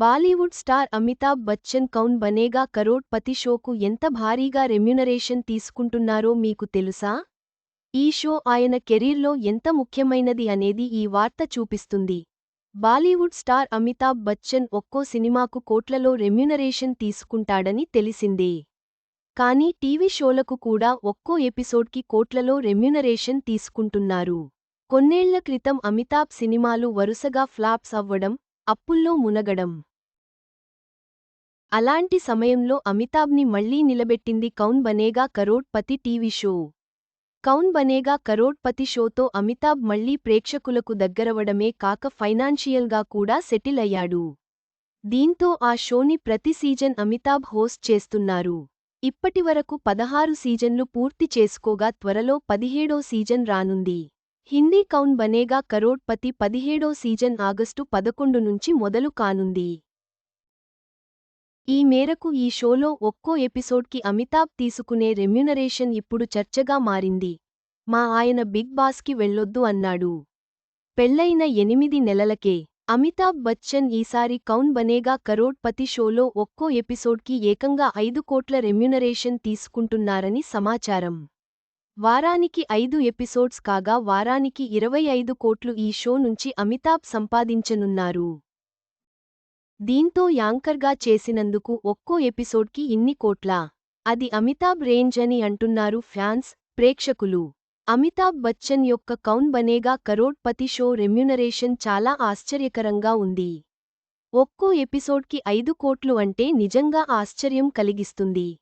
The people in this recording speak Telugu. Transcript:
బాలీవుడ్ స్టార్ అమితాబ్ బచ్చన్ కౌన్ బనేగా కరోడ్ పతి షోకు ఎంత భారీగా రెమ్యునరేషన్ తీసుకుంటున్నారో మీకు తెలుసా? ఈ షో ఆయన కెరీర్లో ఎంత ముఖ్యమైనది అనేది ఈ వార్త చూపిస్తుంది. బాలీవుడ్ స్టార్ అమితాబ్ బచ్చన్ ఒక్కో సినిమాకు కోట్లలో రెమ్యునరేషన్ తీసుకుంటాడని తెలిసిందే. కానీ టీవీ షోలకు కూడా ఒక్కో ఎపిసోడ్కి కోట్లలో రెమ్యునరేషన్ తీసుకుంటున్నారు. కొన్నేళ్ళ క్రితం అమితాబ్ సినిమాలు వరుసగా ఫ్లాప్స్ అవ్వడం అప్పుల్లో మునగడం. అలాంటి సమయంలో అమితాబ్ని మళ్ళీ నిలబెట్టింది కౌన్ బనేగా కరోడ్పతి టీవీ షో. కౌన్ బనేగా కరోడ్పతి షోతో అమితాబ్ మళ్ళీ ప్రేక్షకులకు దగ్గరవడమే కాక ఫైనాన్షియల్గా కూడా సెటిల్ అయ్యాడు. దీంతో ఆ షోని ప్రతి సీజన్ అమితాబ్ హోస్ట్ చేస్తున్నారు. ఇప్పటివరకు పదహారు సీజన్లు పూర్తి చేసుకోగా త్వరలో పదిహేడో సీజన్ రానుంది. హిందీ కౌన్ బనేగా కరోడ్పతి పదిహేడో సీజన్ ఆగస్టు పదకొండు నుంచి మొదలు కానుంది. ఈ మేరకు ఈ షోలో ఒక్కో ఎపిసోడ్కి అమితాబ్ తీసుకునే రెమ్యునరేషన్ ఇప్పుడు చర్చగా మారింది. మా ఆయన బిగ్ బాస్కి వెళ్ళొద్దు అన్నాడు. పెళ్ళైన ఎనిమిది నెలలకే అమితాబ్ బచ్చన్ ఈసారి కౌన్ బనేగా కరోడ్పతి షోలో ఒక్కో ఎపిసోడ్కి ఏకంగా ఐదు కోట్ల రెమ్యునరేషన్ తీసుకుంటున్నారని సమాచారం. వారానికి ఐదు ఎపిసోడ్స్ కాగా వారానికి ఇరవై ఐదు కోట్లు ఈ షో నుంచి అమితాబ్ సంపాదించనున్నారు. దీంతో యాంకర్గా చేసినందుకు ఒక్కో ఎపిసోడ్కి ఇన్ని కోట్లా. అది అమితాబ్ రేంజ్ అని అంటున్నారు ఫ్యాన్స్ ప్రేక్షకులు. అమితాబ్ బచ్చన్ యొక్క కౌన్ బనేగా కరోడ్పతి షో రెమ్యునరేషన్ చాలా ఆశ్చర్యకరంగా ఉంది. ఒక్కో ఎపిసోడ్కి ఐదు కోట్లు అంటే నిజంగా ఆశ్చర్యం కలిగిస్తుంది.